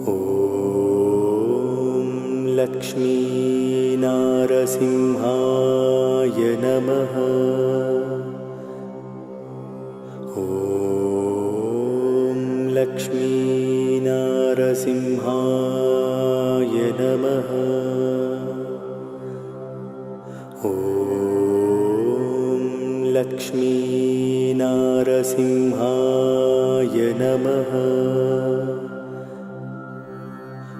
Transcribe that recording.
ॐ लक्ष्मीनारसिंहाय नमः। ॐ लक्ष्मीनारसिंहाय नमः। ॐ लक्ष्मीनारसिंहाय नमः